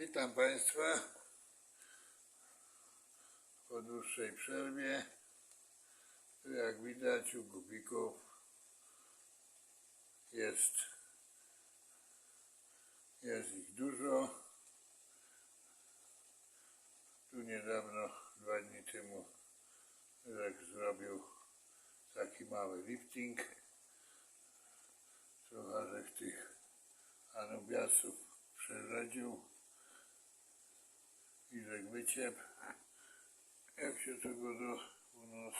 Witam Państwa po dłuższej przerwie. Tu jak widać u gubików jest, jest ich dużo. Tu niedawno, dwa dni temu, Jurek zrobił taki mały lifting. Trochę tych anubiasów przeradził. Irek wyciep. Jak się tego do u nas,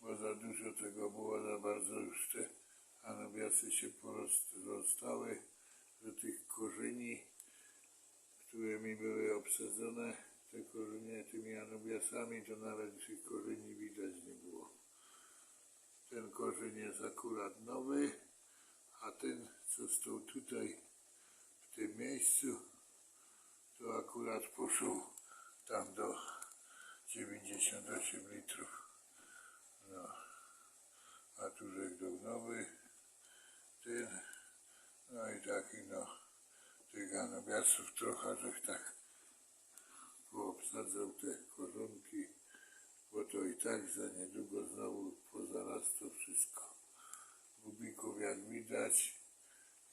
bo za dużo tego było, za bardzo już te anubiasy się porozstały do tych korzeni, które mi były obsadzone, te korzenie tymi anubiasami, to nawet tych korzeni widać nie było. Ten korzeń jest akurat nowy, a ten, co stał tutaj, w tym miejscu, to akurat poszł tam do 98 litrów. No. A tużek do nowy, ten, no i taki no, tych anabiasów trochę, że tak poobsadzał te korzonki, bo to i tak za niedługo znowu pozaraz to wszystko. Gubików jak widać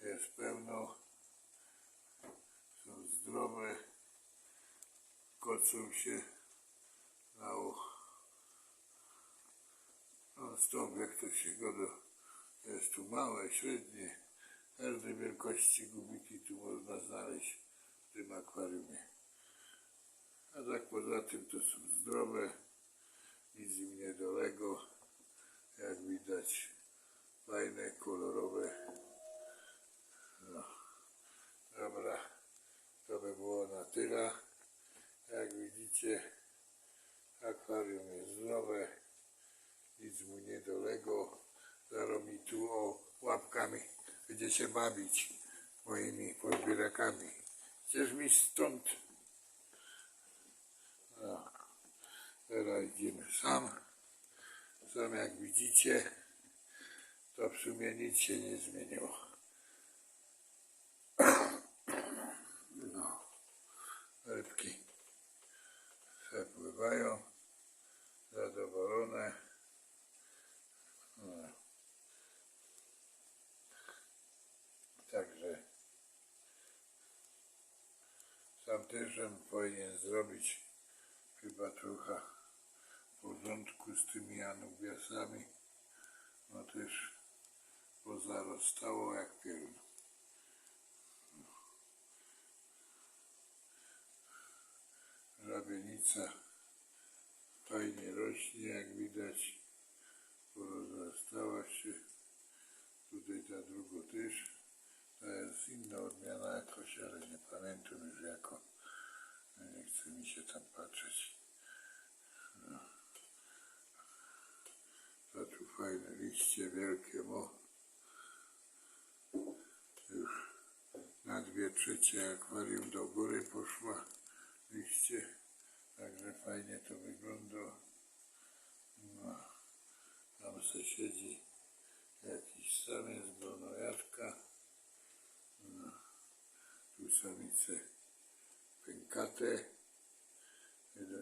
jest pełno, są zdrowe, kocą się na uch. No stąd jak to się go do, jest tu małe, średnie, każdej wielkości gubiki tu można znaleźć w tym akwariumie. A tak poza tym to są zdrowe, nic im nie dolego, jak widać fajne, kolorowe. No, dobra, to by było na tyle. Jak widzicie, akwarium jest zdrowe, nic mu nie dolego. Zaro mi tu o łapkami będzie się bawić moimi podbierakami. Gdzież mi stąd? No, teraz idziemy sam. Sam jak widzicie, to w sumie nic się nie zmieniło. No, rybki przepływają, zadowolone. No. Także bym powinien zrobić chyba trochę porządku z tymi anubiasami. No też pozarastało jak piorun. Żabienica fajnie rośnie, jak widać. Porozrastała się. Tutaj ta druga też. To jest inna odmiana jakoś, ale nie pamiętam już jako. Nie chce mi się tam patrzeć. No. Tu fajne liście, wielkie mo. Już na dwie trzecie akwarium do góry poszła liście. Także fajnie to wygląda. No. Tam se siedzi jakiś samiec, brunojadka. No. Tu samice pękate.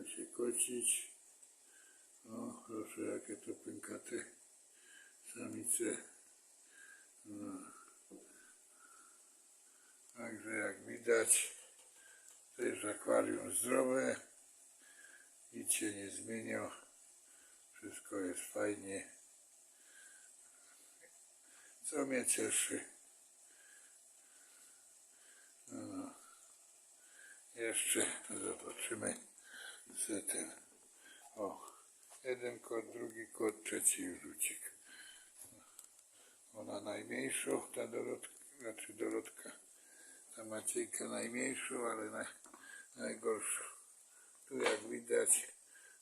Się kocić. O, proszę, jakie to pękate samice. No. Także jak widać, też akwarium zdrowe. Nic się nie zmieniło. Wszystko jest fajnie. Co mnie cieszy. No, no. Jeszcze zobaczymy co ten. O, jeden kot, drugi kot, trzeci uciekł. Ona najmniejszą, ta Dorotka, znaczy Dorotka, ta Maciejka najmniejszą, ale na, najgorszą. Tu jak widać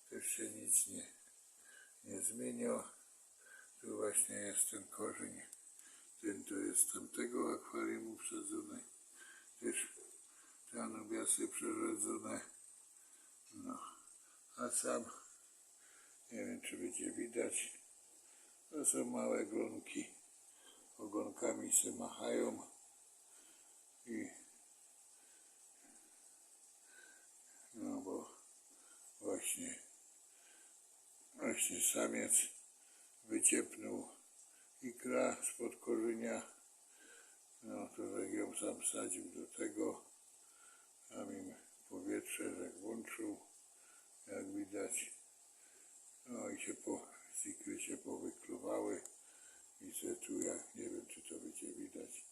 też się nic nie, nie zmieniło. Tu właśnie jest ten korzeń. Ten to jest tamtego akwarium uprzedzone. Też te anubiasy przerodzone. No, a sam nie wiem, czy będzie widać. To są małe glonki. Ogonkami się machają i no bo właśnie właśnie samiec wyciepnął ikra spod korzenia. No to jak ją sam sadził do tego tak włączył, jak widać. No i się po, z ikry się powykluwały i se tu, ja nie wiem czy to będzie widać,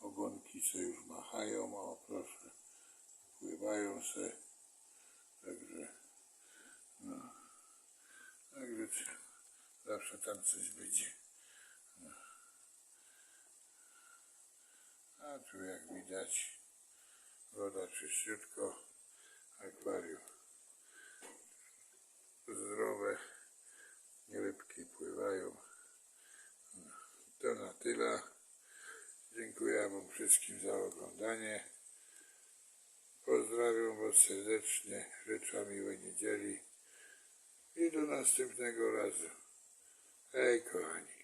ogonki se już machają, o proszę, pływają se, także no, także zawsze tam coś będzie. No. A tu jak widać woda czyściutko, akwarium zdrowe, rybki pływają. To na tyle. Dziękuję Wam wszystkim za oglądanie. Pozdrawiam Was serdecznie. Życzę miłej niedzieli. I do następnego razu. Hej kochani.